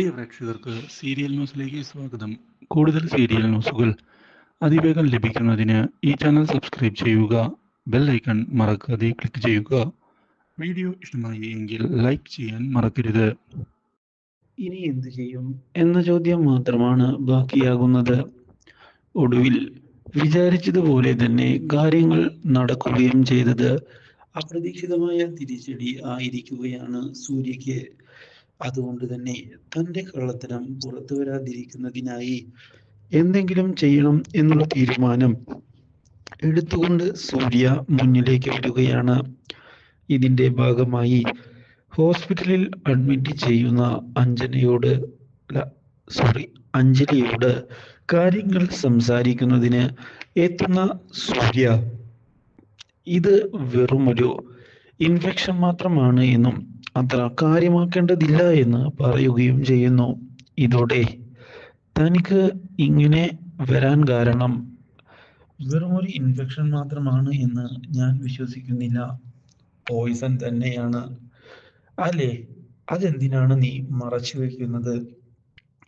പ്രിയ പ്രേക്ഷകർക്ക് സീരിയൽ ന്യൂസിലേക്ക് സ്വാഗതം. കൂടുതൽ സീരിയൽ ന്യൂസുകൾ അതിവേഗം ലഭിക്കുന്നതിന് ഈ ചാനൽ സബ്സ്ക്രൈബ് ചെയ്യുക ബെൽ ഐക്കൺ മറക്കാതെ ക്ലിക്ക് ചെയ്യുക. വീഡിയോ ഇഷ്ടമായി എങ്കിൽ ലൈക്ക് ചെയ്യാൻ മറക്കരുത്. ഇനി എന്ത് ചെയ്യും എന്ന ചോദ്യം മാത്രമാണ് ബാക്കിയാകുന്നത്. ഒടുവിൽ വിചാരിച്ചതുപോലെ തന്നെ കാര്യങ്ങൾ നടക്കുകയും ചെയ്തത് അപ്രതീക്ഷിതമായ തിരിച്ചടി ആയിരിക്കുകയാണ് സൂര്യയ്ക്ക്. അതുകൊണ്ട് തന്നെ തന്റെ കള്ളത്തരം പുറത്തു വരാതിരിക്കുന്നതിനായി എന്തെങ്കിലും ചെയ്യണം എന്നുള്ള തീരുമാനം എടുത്തുകൊണ്ട് സൂര്യ മുന്നിലേക്ക് വരികയാണ്. ഇതിന്റെ ഭാഗമായി ഹോസ്പിറ്റലിൽ അഡ്മിറ്റ് ചെയ്യുന്ന അഞ്ജനയോട് സോറി അഞ്ജലിയോട് കാര്യങ്ങൾ സംസാരിക്കുന്നതിന് എത്തുന്ന സൂര്യ ഇത് വെറുമൊരു ഇൻഫെക്ഷൻ മാത്രമാണ് എന്നും അത്ര കാര്യമാക്കേണ്ടതില്ല എന്ന് പറയുകയും ചെയ്യുന്നു. ഇതോടെ തനിക്ക് ഇങ്ങനെ വരാൻ കാരണം വെറുമൊരു ഇൻഫെക്ഷൻ മാത്രമാണ് എന്ന് ഞാൻ വിശ്വസിക്കുന്നില്ല. പോയിസൺ തന്നെയാണ്. അല്ലേ? അതെന്തിനാണ് നീ മറച്ചു വെക്കുന്നത്?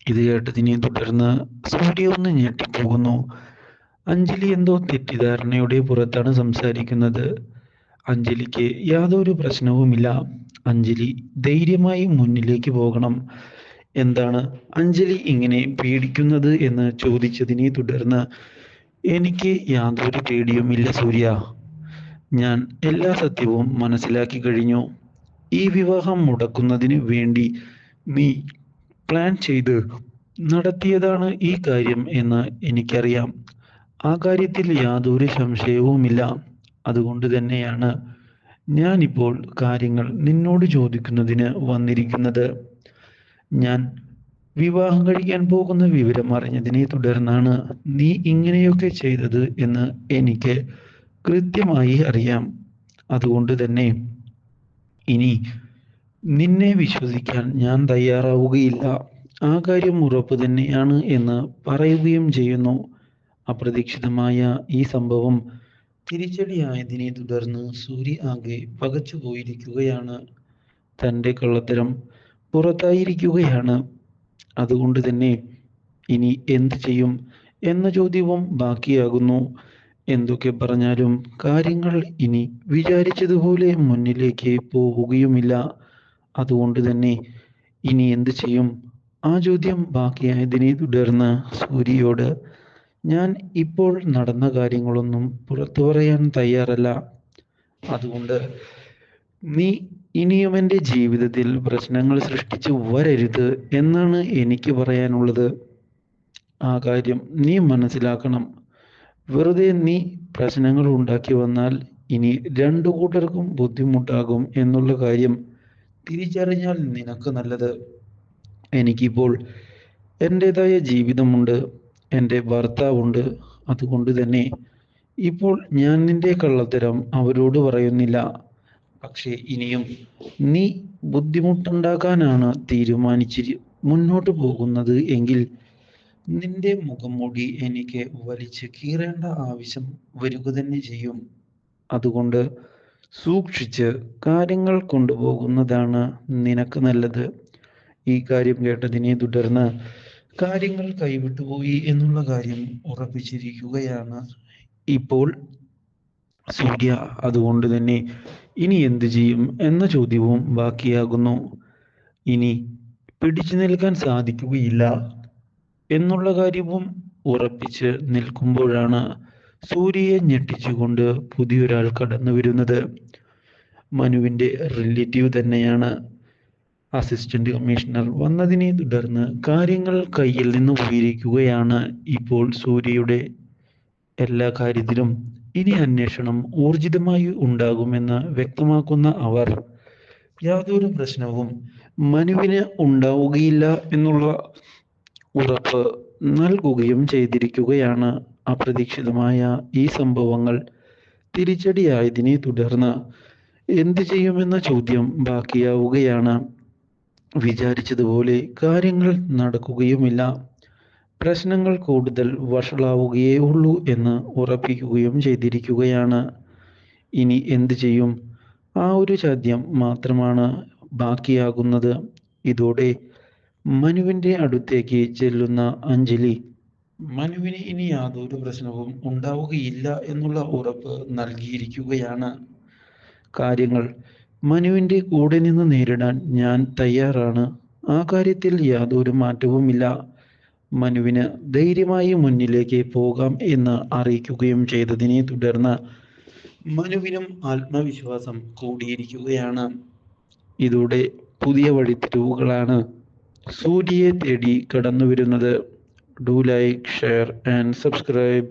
ഇത് കേട്ടതിനെ തുടർന്ന് സൂര്യ ഒന്ന് ഞെട്ടിപ്പോകുന്നു. അഞ്ജലി എന്തോ തെറ്റിദ്ധാരണയുടെ പുറത്താണ് സംസാരിക്കുന്നത്. അഞ്ജലിക്ക് യാതൊരു പ്രശ്നവുമില്ല. അഞ്ജലി ധൈര്യമായി മുന്നിലേക്ക് പോകണം. എന്താണ് അഞ്ജലി ഇങ്ങനെ പേടിക്കുന്നത് എന്ന് ചോദിച്ചതിനെ തുടർന്ന് എനിക്ക് യാതൊരു പേടിയുമില്ല സൂര്യ. ഞാൻ എല്ലാ സത്യവും മനസ്സിലാക്കി കഴിഞ്ഞു. ഈ വിവാഹം മുടക്കുന്നതിന് വേണ്ടി നീ പ്ലാൻ ചെയ്ത് നടത്തിയതാണ് ഈ കാര്യം എന്ന് എനിക്കറിയാം. ആ കാര്യത്തിൽ യാതൊരു സംശയവുമില്ല. അതുകൊണ്ട് തന്നെയാണ് ഞാനിപ്പോൾ കാര്യങ്ങൾ നിന്നോട് ചോദിക്കുന്നതിന് വന്നിരിക്കുന്നത്. ഞാൻ വിവാഹം കഴിക്കാൻ പോകുന്ന വിവരം അറിഞ്ഞതിനെ തുടർന്നാണ് നീ ഇങ്ങനെയൊക്കെ ചെയ്തത് എന്ന് എനിക്ക് കൃത്യമായി അറിയാം. അതുകൊണ്ട് തന്നെ ഇനി നിന്നെ വിശ്വസിക്കാൻ ഞാൻ തയ്യാറാവുകയില്ല. ആ കാര്യം ഉറപ്പ് തന്നെയാണ് എന്ന് പറയുകയും ചെയ്യുന്നു. അപ്രതീക്ഷിതമായ ഈ സംഭവം തിരിച്ചടിയായതിനെ തുടർന്ന് സൂര്യ ആകെ പകച്ചു പോയിരിക്കുകയാണ്. തന്റെ കള്ളത്തരം പുറത്തായിരിക്കുകയാണ്. അതുകൊണ്ട് തന്നെ ഇനി എന്ത് ചെയ്യും എന്ന ചോദ്യവും ബാക്കിയാകുന്നു. എന്തൊക്കെ പറഞ്ഞാലും കാര്യങ്ങൾ ഇനി വിചാരിച്ചതുപോലെ മുന്നിലേക്ക് പോവുകയുമില്ല അതുകൊണ്ട് തന്നെ ഇനി എന്ത് ചെയ്യും? ആ ചോദ്യം ബാക്കിയായതിനെ തുടർന്ന് സൂര്യയോട് ഞാൻ ഇപ്പോൾ നടന്ന കാര്യങ്ങളൊന്നും പുറത്തു പറയാൻ തയ്യാറല്ല. അതുകൊണ്ട് നീ ഇനിയും എന്റെ ജീവിതത്തിൽ പ്രശ്നങ്ങൾ സൃഷ്ടിച്ചു വരരുത് എന്നാണ് എനിക്ക് പറയാനുള്ളത്. ആ കാര്യം നീ മനസ്സിലാക്കണം. വെറുതെ നീ പ്രശ്നങ്ങൾ ഉണ്ടാക്കി വന്നാൽ ഇനി രണ്ടു കൂട്ടർക്കും ബുദ്ധിമുട്ടാകും എന്നുള്ള കാര്യം തിരിച്ചറിഞ്ഞാൽ നിനക്ക് നല്ലത്. എനിക്കിപ്പോൾ എന്റെതായ ജീവിതമുണ്ട്. എന്റെ ഭർത്താവുണ്ട്. അതുകൊണ്ട് തന്നെ ഇപ്പോൾ ഞാൻ നിന്റെ കള്ളത്തരം അവരോട് പറയുന്നില്ല. പക്ഷേ ഇനിയും നീ ബുദ്ധിമുട്ടുണ്ടാക്കാനാണ് തീരുമാനിച്ചിരി മുന്നോട്ട് പോകുന്നത് എങ്കിൽ നിന്റെ മുഖം എനിക്ക് വലിച്ചു കീറേണ്ട ആവശ്യം വരിക തന്നെ ചെയ്യും. അതുകൊണ്ട് സൂക്ഷിച്ച് കാര്യങ്ങൾ കൊണ്ടുപോകുന്നതാണ് നിനക്ക് നല്ലത്. ഈ കാര്യം കേട്ടതിനെ തുടർന്ന് കാര്യങ്ങൾ കൈവിട്ടുപോയി എന്നുള്ള കാര്യം ഉറപ്പിച്ചിരിക്കുകയാണ്. ഇപ്പോൾ സൂര്യ അതുകൊണ്ട് തന്നെ ഇനി എന്തു ചെയ്യും എന്ന ചോദ്യവും ബാക്കിയാകുന്നു. ഇനി പിടിച്ചു നിൽക്കാൻ സാധിക്കുകയില്ല എന്നുള്ള കാര്യവും ഉറപ്പിച്ച് നിൽക്കുമ്പോഴാണ് സൂര്യയെ ഞെട്ടിച്ചുകൊണ്ട് പുതിയൊരാൾ കടന്നു വരുന്നത് മനുവിന്റെ റിലേറ്റീവ് തന്നെയാണ്. അസിസ്റ്റന്റ് കമ്മീഷണർ വന്നതിനെ തുടർന്ന് കാര്യങ്ങൾ കയ്യിൽ നിന്ന് പോയിരിക്കുകയാണ് ഇപ്പോൾ സൂര്യയുടെ എല്ലാ കാര്യത്തിലും. ഇനി അന്വേഷണം ഊർജിതമായി ഉണ്ടാകുമെന്ന് വ്യക്തമാക്കുന്ന അവർ യാതൊരു പ്രശ്നവും മനുവിന് ഉണ്ടാവുകയില്ല എന്നുള്ള ഉറപ്പ് നൽകുകയും ചെയ്തിരിക്കുകയാണ്. അപ്രതീക്ഷിതമായ ഈ സംഭവങ്ങൾ തിരിച്ചടിയായതിനെ തുടർന്ന് എന്ത് ചെയ്യുമെന്ന ചോദ്യം ബാക്കിയാവുകയാണ്. വിചാരിച്ചതുപോലെ കാര്യങ്ങൾ നടക്കുകയുമില്ല. പ്രശ്നങ്ങൾ കൂടുതൽ വഷളാവുകയേ ഉള്ളൂ എന്ന് ഉറപ്പിക്കുകയും ചെയ്തിരിക്കുകയാണ്. ഇനി എന്ത് ചെയ്യും? ആ ഒരു ചോദ്യം മാത്രമാണ് ബാക്കിയാകുന്നത്. ഇതോടെ മനുവിന്റെ അടുത്തേക്ക് ചെല്ലുന്ന അഞ്ജലി മനുവിന് ഇനി യാതൊരു പ്രശ്നവും ഉണ്ടാവുകയില്ല എന്നുള്ള ഉറപ്പ് നൽകിയിരിക്കുകയാണ്. കാര്യങ്ങൾ മനുവിന്റെ കൂടെ നിന്ന് നേരിടാൻ ഞാൻ തയ്യാറാണ്. ആ കാര്യത്തിൽ യാതൊരു മാറ്റവുമില്ല. മനുവിന് ധൈര്യമായി മുന്നിലേക്ക് പോകാം എന്ന് അറിയിക്കുകയും ചെയ്തതിനെ തുടർന്ന് മനുവിനും ആത്മവിശ്വാസം കൂടിയിരിക്കുകയാണ്. ഇതോടെ പുതിയ വഴിത്തിരിവുകളാണ് സൂര്യയെ തേടി കടന്നു വരുന്നത് do like share and subscribe